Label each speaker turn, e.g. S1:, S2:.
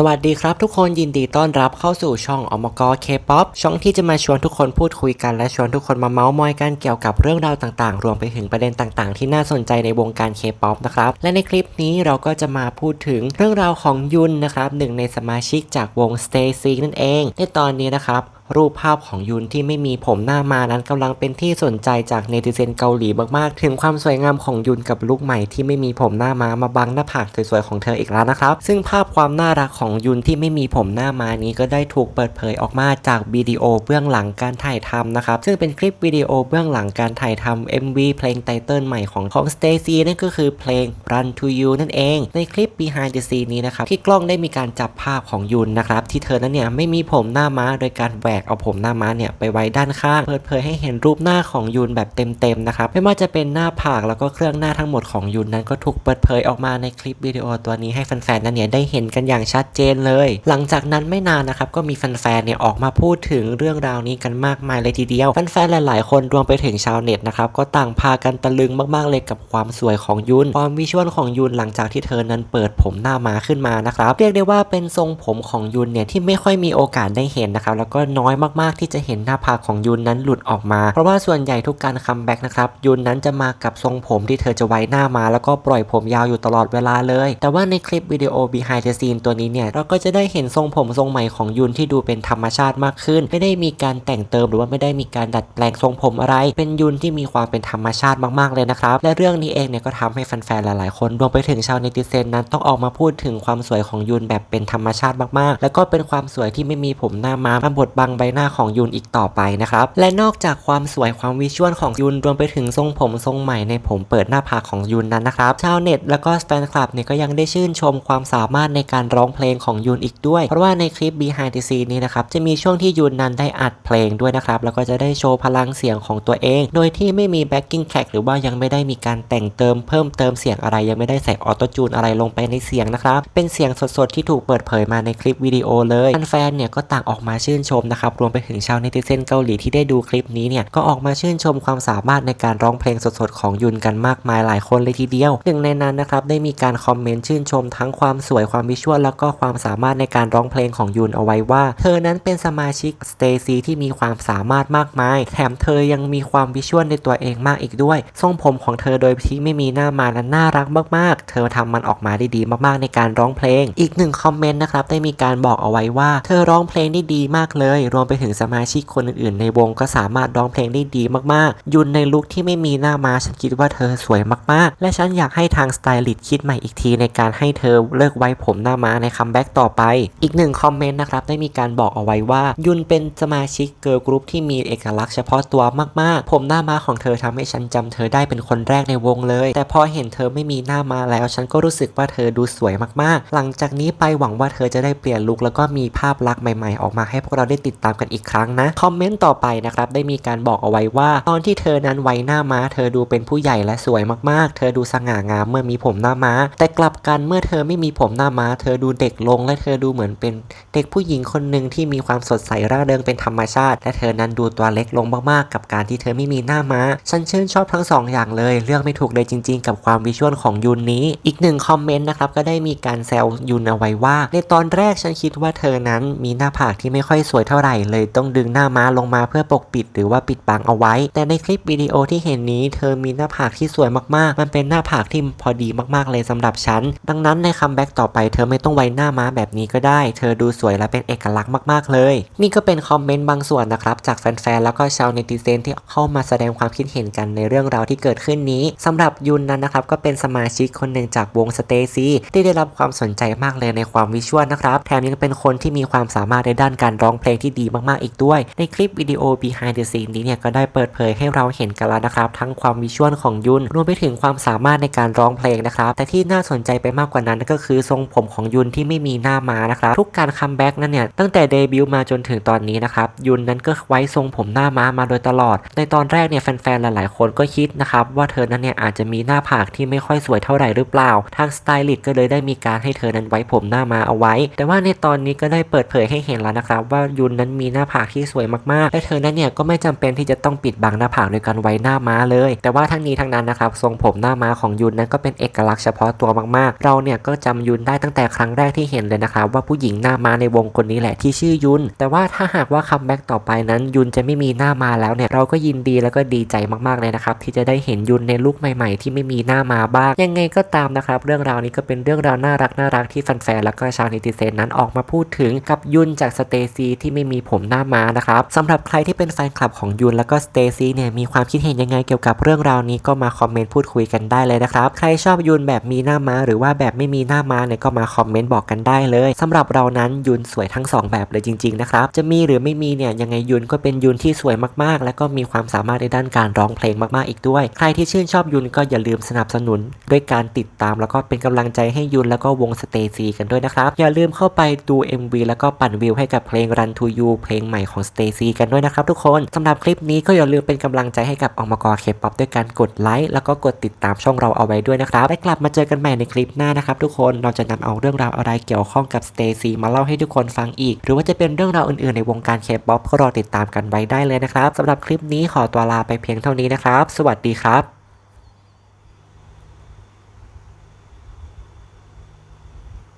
S1: สวัสดีครับทุกคนยินดีต้อนรับเข้าสู่ช่องอมกอเคป๊อปช่องที่จะมาชวนทุกคนพูดคุยกันและชวนทุกคนมาเมาส์มอยกันเกี่ยวกับเรื่องราวต่างๆ รวมไปถึงประเด็นต่างๆ ที่น่าสนใจในวงการเคป๊อปนะครับและในคลิปนี้เราก็จะมาพูดถึงเรื่องราวของยุนนะครับหนึ่งในสมาชิกจากวง Stay นั่นเอง ในตอนนี้นะครับ รูปภาพของยุนที่ไม่มีผมหน้ามานั้นกำลังเป็นที่สนใจจากเนติเซนเกาหลีมากๆ ถึงความสวยงามของยุนกับลุคใหม่ที่ไม่มีผมหน้ามามาบังหน้าผากสวยๆของเธออีกแล้วนะครับ ซึ่งภาพความน่ารักของยุนที่ไม่มีผมหน้ามานี้ก็ได้ถูกเปิดเผยออกมาจากวิดีโอเบื้องหลังการถ่ายทำนะครับซึ่งเป็นคลิปวิดีโอเบื้องหลังการถ่ายทำ MV เพลงไตเติลใหม่ของของ Stacy นั่นก็คือเพลง Run to You นั่นเอง ในคลิป Behind the Scene นี้นะครับที่กล้องได้มีการจับภาพของยุนนะครับที่เธอนั้นเนี่ยไม่มีผมหน้าม้าโดยการแหวกเอาผมหน้าม้าเนี่ยไปไว้ด้านข้างเปิดเผยให้เห็นรูปหน้าของยุนแบบเต็มๆนะครับไม่ว่าจะเป็นหน้าผากแล้วก็เครื่องหน้าทั้งหมดของยุนนั้นก็ถูกเปิดเผยออกมาในคลิปวิดีโอตัวนี้ให้แฟนๆนั้นเนี่ยได้เห็นกันอย่างชัดเจนเลย หลังจากนั้นไม่นานนะครับก็มีแฟนๆเนี่ยออกมาพูดถึงเรื่องราวนี้กันมากมายเลยทีเดียวแฟนๆหลาย ๆ คนรวมไปถึงชาวเน็ตนะครับก็ต่างพากันตะลึงมากๆเลยกับความสวยของยุนความวิชวลของยุนหลังจากที่เธอนั้นเปิดผมหน้ามาขึ้นมานะครับเรียกได้ว่าเป็นทรงผมของยุนเนี่ยที่ไม่ค่อยมีโอกาสได้เห็นนะครับแล้วก็น้อยอยมากๆที่จะเห็นหน้าผากของยุนนั้นหลุดออกมา เพราะว่าส่วนใหญ่ทุกการคัมแบ็กนะครับยุนนั้นจะมากับทรงผมที่เธอจะไว้หน้ามา แล้วก็ปล่อยผมยาวอยู่ตลอดเวลาเลย แต่ว่าในคลิปวิดีโอ behind the scene ตัวนี้เนี่ยเราก็จะได้เห็นทรงผมทรงใหม่ของยุนที่ดูเป็นธรรมชาติมากขึ้น ไม่ได้มีการแต่งเติมหรือว่าไม่ได้มีการดัดแปลงทรงผมอะไร เป็นยุนที่มีความเป็นธรรมชาติมากๆเลยนะครับและเรื่องนี้เองเนี่ยก็ทำให้แฟนๆหลายๆคนรวมไปถึงชาวเนติเซนนั้นต้องออกมาพูดถึงความสวยของยุนแบบเป็นธรรมชาติมากๆ แล้วก็เป็นความสวยที่ไม่มีผมหน้ามามาบดบังใบหน้าของยุนอีกต่อไปนะครับ และนอกจากความสวยความวิชวลของยุนรวมไปถึงทรงผมทรงใหม่ในผมเปิดหน้าผากของยุนนั้นนะครับ ชาวเน็ตแล้วก็แฟนคลับเนี่ยก็ยังได้ชื่นชมความสามารถในการร้องเพลงของยุนอีกด้วย เพราะว่าในคลิป behind the scene นี้นะครับจะมีช่วงที่ยุนนั้นได้อัดเพลงด้วยนะครับ แล้วก็จะได้โชว์พลังเสียงของตัวเอง โดยที่ไม่มี backing track หรือว่ายังไม่ได้มีการแต่งเติมเพิ่มเติมเสียงอะไรยังไม่ได้ใส่ออโต้จูนอะไรลงไปในเสียงนะครับเป็นเสียงสดๆที่ถูกเปิดเผยมาในคลิปวิดีโอเลยแฟนๆเนี่ยก็ต่างออกมาชื่นชมนะครับรวมไปถึงชาวเนติเซนเกาหลีที่ได้ดูคลิปนี้เนี่ยก็ออกมาชื่นชมความสามารถในการร้องเพลงสดๆของยุนกันมากมายหลายคนเลยทีเดียวหนึ่งในนั้นนะครับได้มีการคอมเมนต์ชื่นชมทั้งความสวยความวิชวลแล้วก็ความสามารถในการร้องเพลงของยุนเอาไว้ว่า เธอนั้นเป็นสมาชิกสเตซีที่มีความสามารถมากมาย แถมเธอยังมีความวิชวลในตัวเองมากอีกด้วยทรงผมของเธอโดยที่ไม่มีหน้ามานั้นน่ารักมากๆ เธอทำมันออกมาได้ดีมากๆในการร้องเพลง อีกหนึ่งคอมเมนต์นะครับได้มีการบอกเอาไว้ว่า เธอร้องเพลงได้ดีมากเลยรวมไปถึงสมาชิกคนอื่นๆ ในวงก็สามารถร้องเพลงได้ดีมากๆ ยุนในลุคที่ไม่มีหน้ามาฉันคิดว่าเธอสวยมากๆ และฉันอยากให้ทางสไตลิสต์คิดใหม่อีกทีในการให้เธอเลิกไว้ผมหน้าม้าในคัมแบ็กต่อไป อีกหนึ่งคอมเมนต์นะครับได้มีการบอกเอาไว้ว่า ยุนเป็นสมาชิกเกิร์ลกรุ๊ปที่มีเอกลักษณ์เฉพาะตัวมากๆ ผมหน้าม้าของเธอทำให้ฉันจำเธอได้เป็นคนแรกในวงเลย แต่พอเห็นเธอไม่มีหน้ามาแล้ว ฉันก็รู้สึกว่าเธอดูสวยมากๆ หลังจากนี้ไปหวังว่าเธอจะได้เปลี่ยนลุคแล้วก็มีภาพลักษณ์ใหม่ๆ ออกมาให้พวกเราได้ติดตามกันอีกครั้งนะ คอมเมนต์ต่อไปนะครับได้มีการบอกเอาไว้ว่าตอนที่เธอนั้นไว้หน้าม้า เธอดูเป็นผู้ใหญ่และสวยมากๆ เธอดูสง่างามเมื่อมีผมหน้าม้า แต่กลับกันเมื่อเธอไม่มีผมหน้าม้า เธอดูเด็กลงและเธอดูเหมือนเป็นเด็กผู้หญิงคนหนึ่งที่มีความสดใสร่าเริงเป็นธรรมชาติ และเธอนั้นดูตัวเล็กลงมากๆ กับการที่เธอไม่มีหน้าม้า ฉันชื่นชอบทั้งสองอย่างเลย เลือกไม่ถูกเลยจริง ๆ กับความวิชวลของยุนนี้ อีกหนึ่งคอมเมนต์นะครับก็ได้มีการแซวยุนเอาไว้ว่า ในตอนแรกฉันคิดว่าเธอนั้นมีหน้าผากที่ไม่ค่อยสวยเท่าไหร่เลยต้องดึงหน้าม้าลงมาเพื่อปกปิด หรือว่าปิดบังเอาไว้ แต่ในคลิปวิดีโอที่เห็นนี้ เธอมีหน้าผากที่สวยมากๆ มันเป็นหน้าผากที่พอดีมากๆเลยสำหรับฉัน ดังนั้นในคัมแบ็กต่อไปเธอไม่ต้องไว้หน้าม้าแบบนี้ก็ได้ เธอดูสวยและเป็นเอกลักษณ์มากๆเลย นี่ก็เป็นคอมเมนต์บางส่วนนะครับจากแฟนๆแล้วก็ชาวเนติเซนที่เข้ามาแสดงความคิดเห็นกันในเรื่องราวที่เกิดขึ้นนี้สำหรับยุนนั้นนะครับก็เป็นสมาชิกคนหนึ่งจากวงสเตซี่ที่ได้รับความสนใจมากเลยในความวิชวลนะครับแถมยังเป็นคนที่มีความสามารถในด้านการร้องเพลงที่ดีมากๆอีกด้วย ในคลิปวิดีโอ behind the scene นี้เนี่ยก็ได้เปิดเผยให้เราเห็นกันแล้วนะครับ ทั้งความวิชวลของยุนรวมไปถึงความสามารถในการร้องเพลงนะครับ แต่ที่น่าสนใจไปมากกว่านั้นก็คือทรงผมของยุนที่ไม่มีหน้ามานะครับ ทุกการคัมแบ็กนั้นเนี่ยตั้งแต่เดบิวต์มาจนถึงตอนนี้นะครับยุนนั้นก็ไว้ทรงผมหน้าม้ามาโดยตลอด ในตอนแรกเนี่ยแฟนๆหลายๆ คนก็คิดนะครับว่าเธอนั้นเนี่ยอาจจะมีหน้าผากที่ไม่ค่อยสวยเท่าไหร่หรือเปล่า ทางสไตลิสต์ก็เลยได้มีการให้เธอนั้นไว้ผมหน้ามาเอาไว้ แต่ว่าในตอนนี้ก็ได้เปิดเผยให้เห็นแล้วนะครับว่ายุนนั้นนั้นมีหน้าผากที่สวยมากๆ และเธอนั้นเนี่ยก็ไม่จำเป็นที่จะต้องปิดบังหน้าผากโดยการไว้หน้าม้าเลย แต่ว่าทั้งนี้ทั้งนั้นนะครับทรงผมหน้าม้าของยุนนั้นก็เป็นเอกลักษณ์เฉพาะตัวมากๆ เราเนี่ยก็จำยุนได้ตั้งแต่ครั้งแรกที่เห็นเลยนะครับว่าผู้หญิงหน้าม้าในวงคนนี้แหละที่ชื่อยุน แต่ว่าถ้าหากว่าคัมแบ็กต่อไปนั้นยุนจะไม่มีหน้าม้าแล้วเนี่ยเราก็ยินดีแล้วก็ดีใจมากๆเลยนะครับที่จะได้เห็นยุนในลุคใหม่ๆ ที่ไม่มีหน้าม้าบ้าง ยังไงก็ตามนะครับเรื่องราวนี้ก็เป็นเรื่องราวน่ารักน่ารักที่แฟนๆแล้วก็ชาวเนติเซนนั้นออกมาพูดถึงกับยุนจากสเตซีที่ไม่มีีผมหน้าม้านะครับสำหรับใครที่เป็นแฟนคลับของยุนแล้วก็สเตซี่เนี่ยมีความคิดเห็นยังไงเกี่ยวกับเรื่องราวนี้ก็มาคอมเมนต์พูดคุยกันได้เลยนะครับใครชอบยุนแบบมีหน้าม้าหรือว่าแบบไม่มีหน้าม้าเนี่ยก็มาคอมเมนต์บอกกันได้เลยสำหรับเรานั้นยุนสวยทั้งสองแบบเลยจริงๆนะครับจะมีหรือไม่มีเนี่ยยังไงยุนก็เป็นยุนที่สวยมากๆ แล้วก็มีความสามารถในด้านการร้องเพลงมากๆอีกด้วย ใครที่ชื่นชอบยุนก็อย่าลืมสนับสนุน ด้วยการติดตามแล้วก็เป็นกำลังใจให้ยุนแล้วก็วงสเตซีกันด้วยนะครับอย่าลืมเข้าไปดู MV แล้วก็ปั่นวิวให้กับเพลง Run to You เพลงใหม่ของสเตซีกันด้วยนะครับทุกคนสำหรับคลิปนี้ก็อย่าลืมเป็นกำลังใจให้กับอมกรเคป๊อปด้วยการกดไลค์แล้วก็กดติดตามช่องเราเอาไว้ด้วยนะครับและกลับมาเจอกันใหม่ในคลิปหน้านะครับทุกคนเราจะนำเอาเรื่องราวอะไรเกี่ยวข้องกับสเตซีมาเล่าให้ทุกคนฟังอีก หรือว่าจะเป็นเรื่องราวอื่นๆในวงการเคป๊อปก็รอติดตามกันไว้ได้เลยนะครับสำหรับคลิปนี้ขอตัวลาไปเพียงเท่านี้นะครับ สวัสดีครับ